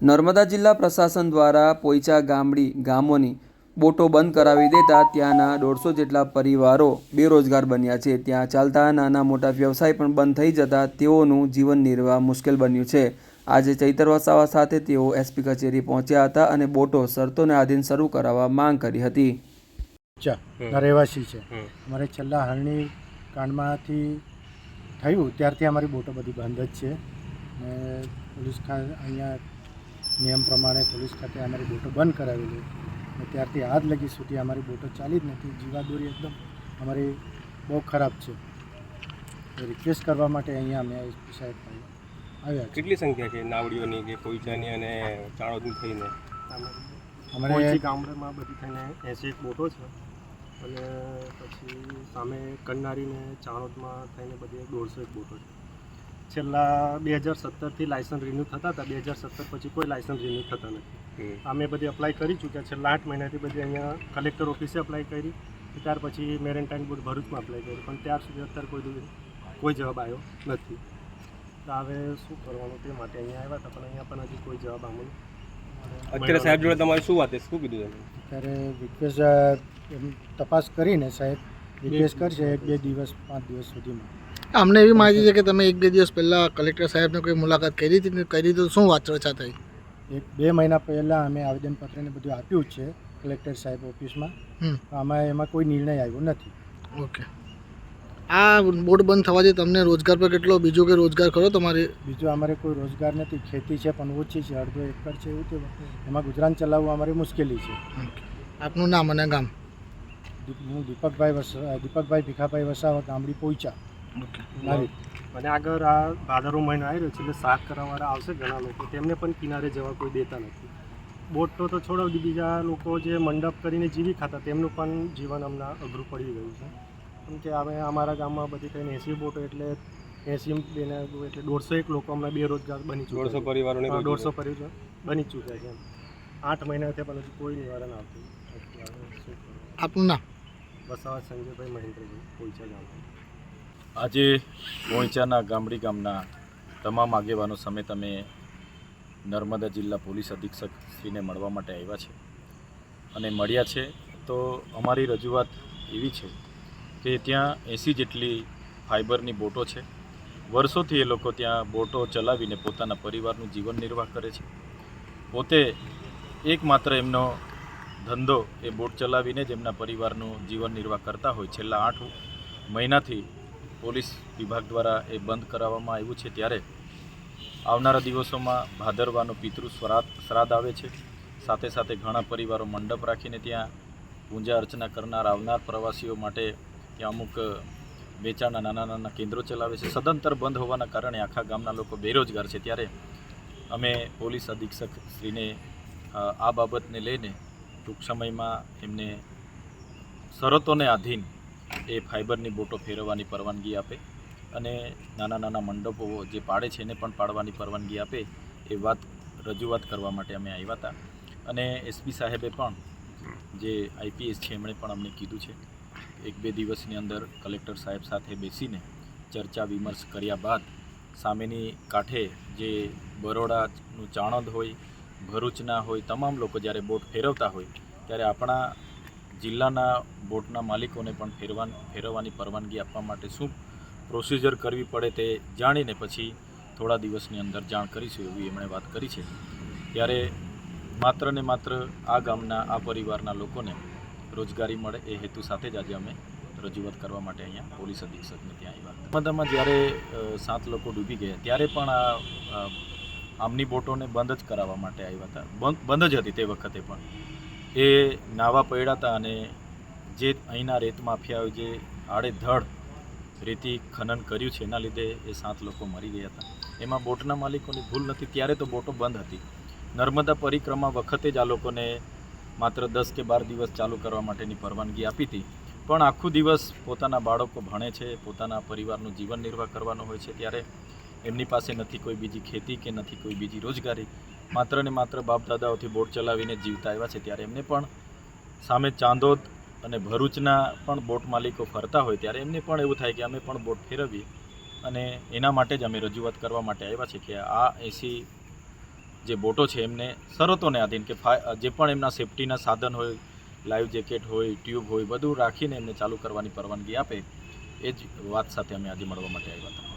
નર્મદા જિલ્લા પ્રશાસન દ્વારા પોઈચા ગામડી ગામોની બોટો બંધ કરાવી દેતા ત્યાંના દોઢસો જેટલા પરિવારો બેરોજગાર બન્યા છે. ત્યાં ચાલતા નાના મોટા વ્યવસાય પણ બંધ થઈ જતા તેઓનું જીવન નિર્વાહ મુશ્કેલ બન્યું છે. આજે ચૈતર વસાવા સાથે તેઓ એસપી કચેરી પહોંચ્યા હતા અને બોટો શરતોને આધીન શરૂ કરાવવા માંગ કરી હતી. રહેવાસી છે. અમારે છેલ્લા હરણી કાંડમાંથી થયું ત્યારથી અમારી બોટો બધી બંધ જ છે. પોલીસ અહીંયા નિયમ પ્રમાણે પોલીસ ખાતે અમારી બોટો બંધ કરાવેલી. અને ત્યારથી આજ લગી સુધી અમારી બોટો ચાલી જ નથી. જીવાદોરી એકદમ અમારી બહુ ખરાબ છે. એ રિક્વેસ્ટ કરવા માટે અહીંયા અમે એસપી સાહેબ આવ્યા. કેટલી સંખ્યા છે? નાવડીઓની જે પોઈચાની અને ચાળોદની થઈને? અમારે પોઈચી ગામડામાં બધી થઈને એસી એક બોટો છે. અને પછી સામે કન્નારીને ચાણોદમાં થઈને બધી દોઢસો એક બોટો છે. છેલ્લા બે હજાર સત્તરથી લાયસન્સ રિન્યૂ થતા હતા. બે હજાર સત્તર પછી કોઈ લાયસન્સ રિન્યૂ થતા નથી. અમે બધી અપ્લાય કરી ચૂક્યા. છેલ્લા આઠ મહિનાથી બધી અહીંયા કલેક્ટર ઓફિસે અપ્લાય કરી. ત્યાર પછી મેરેન્ટાઇન બોર્ડ ભરૂચમાં અપ્લાય કર્યું. પણ ત્યાર સુધી અત્યારે કોઈ કોઈ જવાબ આવ્યો નથી. તો હવે શું કરવાનું તે માટે અહીંયા આવ્યા હતા પણ અહીંયા પણ હજી કોઈ જવાબ આમાં અત્યારે સાહેબ જોડે તમારે શું વાત છે? શું કીધું અત્યારે ત્યારે રિક્વેસ્ટ એમ તપાસ કરીને સાહેબ રિક્વેસ્ટ કરશે એક બે દિવસ પાંચ દિવસ સુધીમાં. અમને એવી માહિતી છે કે તમે એક બે દિવસ પહેલાં કલેક્ટર સાહેબને કોઈ મુલાકાત કરી હતી કરી તો શું વાત ચર્ચા થઈ? એક બે મહિના પહેલાં અમે આવેદનપત્રને બધું આપ્યું જ છે કલેક્ટર સાહેબ ઓફિસમાં. આમાં એમાં કોઈ નિર્ણય આવ્યો નથી. ઓકે. આ બોર્ડ બંધ થવાથી તમને રોજગાર પર કેટલો બીજો કે રોજગાર ખરો તમારે? બીજું અમારે કોઈ રોજગાર નથી ખેતી છે પણ ઓછી છે અડધો એકર છે એવું તે એમાં ગુજરાન ચલાવવું અમારે મુશ્કેલી છે. આપનું નામ અને ગામ? હું દીપકભાઈ વસ દીપકભાઈ ભીખાભાઈ વસાવા ગામડી નારી અને આગળ આ ભાદરવો મહિનો આવી રહ્યો છે એટલે શાક કરવાવાળા આવશે ઘણા લોકો. તેમને પણ કિનારે જવા કોઈ દેતા નથી. બોટ તો તો છોડો બીજા લોકો જે મંડપ કરીને જીવી ખાતા તેમનું પણ જીવન હમણાં અઘરું પડી ગયું છે. કેમ કે અમે અમારા ગામમાં બધી કંઈ એસી બોટો એટલે એસી બેને એટલે દોઢસો એક લોકો હમણાં બેરોજગાર બની ચૂક્યા દોઢસો. પરિવારોને દોઢસો પરિવાર બની ચૂક્યા છે એમ. આઠ મહિના થયા પણ હજુ કોઈ નિવારણ આવતું? આપનું નામ? વસાવા સંજયભાઈ મહેન્દ્રભાઈ પોઈચા ગામ આજે પોઈચાના ગામડી ગામના તમામ આગેવાનો સામે તમે નર્મદા જિલ્લા પોલીસ અધિક્ષક શ્રીને મળવા માટે આવ્યા છે અને મળ્યા છે. તો અમારી રજૂઆત એવી છે કે ત્યાં એંસી જેટલી ફાઇબરની બોટો છે. વર્ષોથી એ લોકો ત્યાં બોટો ચલાવીને પોતાના પરિવારનું જીવન નિર્વાહ કરે છે. પોતે એકમાત્ર એમનો ધંધો એ બોટ ચલાવીને જ એમના પરિવારનું જીવન નિર્વાહ કરતા હોય. છેલ્લા આઠ મહિનાથી પોલીસ વિભાગ દ્વારા એ બંધ કરાવવામાં આવ્યું છે ત્યારે આવનારા દિવસોમાં ભાદરવાનો પિતૃ શ્રાદ્ધ શ્રાદ્ધ આવે છે. સાથે સાથે ઘણા પરિવારો મંડપ રાખીને ત્યાં પૂજા અર્ચના કરનાર, આવનાર પ્રવાસીઓ માટે ત્યાં અમુક વેચાણના નાના નાના કેન્દ્રો ચલાવે છે. સદંતર બંધ હોવાના કારણે આખા ગામના લોકો બેરોજગાર છે. ત્યારે અમે પોલીસ અધિક્ષક શ્રીને આ બાબતને લઈને ટૂંક સમયમાં એમને શરતોને આધીન એ ફાઇબરની બોટો ફેરવવાની પરવાનગી આપે અને નાના નાના મંડપો જે પાડે છે એને પણ પાડવાની પરવાનગી આપે એ વાત રજૂઆત કરવા માટે અમે આવ્યા હતા. અને એસપી સાહેબે પણ જે આઈપીએસ છે એમણે પણ અમને કીધું છે એક બે દિવસની અંદર કલેક્ટર સાહેબ સાથે બેસીને ચર્ચા વિમર્શ કર્યા બાદ સામેની કાંઠે જે બરોડાનું ચાણંદ હોય, ભરૂચના હોય, તમામ લોકો જ્યારે બોટ ફેરવતા હોય, ત્યારે આપણા જિલ્લાના બોટના માલિકોને પણ ફેરવાન, ફેરવવાની પરવાનગી આપવા માટે શું પ્રોસિજર કરવી પડે તે જાણીને પછી થોડા દિવસની અંદર જાણ કરીશું એવી એમણે વાત કરી છે. ત્યારે માત્ર ને માત્ર આ ગામના, આ પરિવારના લોકોને રોજગારી મળે એ હેતુ સાથે જ આજે અમે રજૂઆત કરવા માટે અહીંયા પોલીસ અધિક્ષકને ત્યાં આવ્યા નર્મદામાં જ્યારે સાત લોકો ડૂબી ગયા, ત્યારે પણ આ આમની બોટોને બંધ જ કરાવવા માટે આવ્યા હતા. બંધ જ હતી તે વખતે પણ. એ નાવા પડ્યા હતા અને જે અહીંના રેત માફિયાઓએ જે આડેધડ રેતી ખનન કર્યું છે, એના લીધે એ સાત લોકો મરી ગયા હતા. એમાં બોટના માલિકોની ભૂલ નથી, ત્યારે તો બોટો બંધ હતી. નર્મદા પરિક્રમા વખતે જ આ લોકોને માત્ર દસ કે બાર દિવસ ચાલુ કરવા માટેની પરવાનગી આપી હતી. પણ આખું દિવસ પોતાના બાળકો ભણે છે, પોતાના પરિવારનું જીવન નિર્વાહ કરવાનો હોય છે, ત્યારે એમની પાસે નથી કોઈ બીજી ખેતી કે નથી કોઈ બીજી રોજગારી. માત્ર ને માત્ર બાપ દાદાઓથી બોટ ચલાવીને જીવતા આવ્યા છે, ત્યારે એમને પણ સામે ચાંદોદ અને ભરૂચના પણ બોટ માલિકો ફરતા હોય, ત્યારે એમને પણ એવું થાય કે અમે પણ બોટ ફેરવીએ અને એના માટે જ અમે રજૂઆત કરવા માટે આવ્યા છે કે આ એસી જે બોટો છે, એમને શરતોને આધીન કે જે પણ એમના સેફટીના સાધન હોય, લાઈવ જેકેટ હોય, ટ્યુબ હોય, બધું રાખીને એમને ચાલુ કરવાની પરવાનગી આપે, એ જ વાત સાથે અમે આજે મળવા માટે આવ્યા હતા.